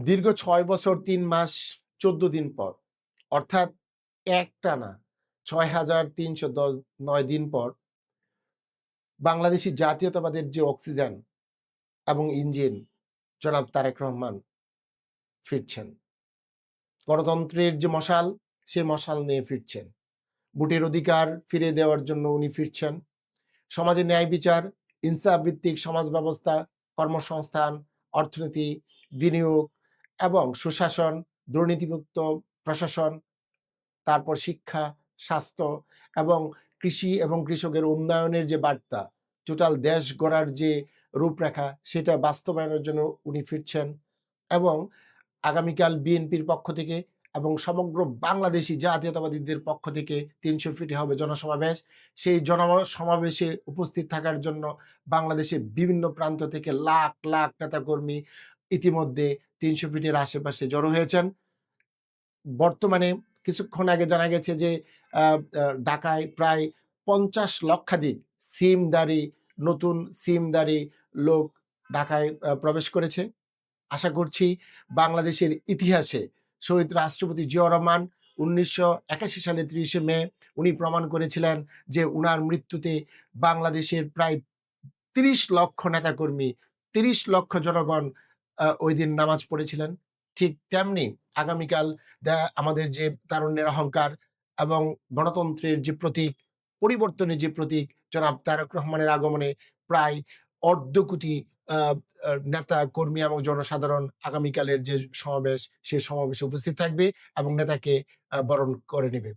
দীর্ঘ ছয় বছর তিন মাস, চোদ্দ দিন পর, অর্থাৎ একটানা ছয় হাজার তিনশো দশ, নয় দিন পর, বাংলাদেশি জাতীয়তাবাদের যে অক্সিজেন এবং ইঞ্জিন, জনাব তারেক রহমান ফিরছেন। গণতন্ত্রের যে মশাল, সে মশাল নিয়ে ফিরছেন। ভোটের অধিকার ফিরে দেওয়ার জন্য উনি ফিরছেন। সমাজে ন্যায় বিচার, ইনসাফ ভিত্তিক সমাজ ব্যবস্থা, কর্মসংস্থান, অর্থনীতি, বিনিয়োগ এবং সুশাসন, দুর্নীতিমুক্ত প্রশাসন, তারপর শিক্ষা, স্বাস্থ্য এবং কৃষি এবং কৃষকের উন্নয়নের যে বার্তা টোটাল দেশ গড়ার যে রূপরেখা, সেটা বাস্তবায়নের জন্য উনি ফিরছেন এবং আগামীকাল বিএনপির পক্ষ থেকে এবং সমগ্র বাংলাদেশি জাতীয়তাবাদীদের পক্ষ থেকে তিনশো ফিটে হবে জনসমাবেশ। সেই জনসমাবেশে উপস্থিত থাকার জন্য বাংলাদেশের বিভিন্ন প্রান্ত থেকে লাখ লাখ নেতাকর্মী ইতিমধ্যে তিনশো ফিটের আশেপাশে জড়ো হয়েছেন। বর্তমানে কিছুক্ষণ আগে জানা গেছে যে ঢাকায় প্রায় পঞ্চাশ লক্ষাধিক সিমদারি, নতুন সিমদারি লোক ঢাকায় প্রবেশ করেছে। আশা করছি বাংলাদেশের ইতিহাসে শহীদ রাষ্ট্রপতি জিয়াউর রহমান উনিশশো একাশি সালে ত্রিশে মে উনি প্রমাণ করেছিলেন যে উনার মৃত্যুতে বাংলাদেশের প্রায় তিরিশ লক্ষ নেতাকর্মী, তিরিশ লক্ষ জনগণ ওই দিন নামাজ পড়েছিলেন। ঠিক তেমনি আগামীকাল আমাদের যে তারুণ্যের অহংকার এবং গণতন্ত্রের যে প্রতীক, পরিবর্তনের যে প্রতীক জনাব তারক রহমানের আগমনে প্রায় অর্ধ কোটি নেতা, কর্মী এবং জনসাধারণ আগামীকালের যে সমাবেশ, সে সমাবেশে উপস্থিত থাকবে এবং নেতাকে বরণ করে নেবে।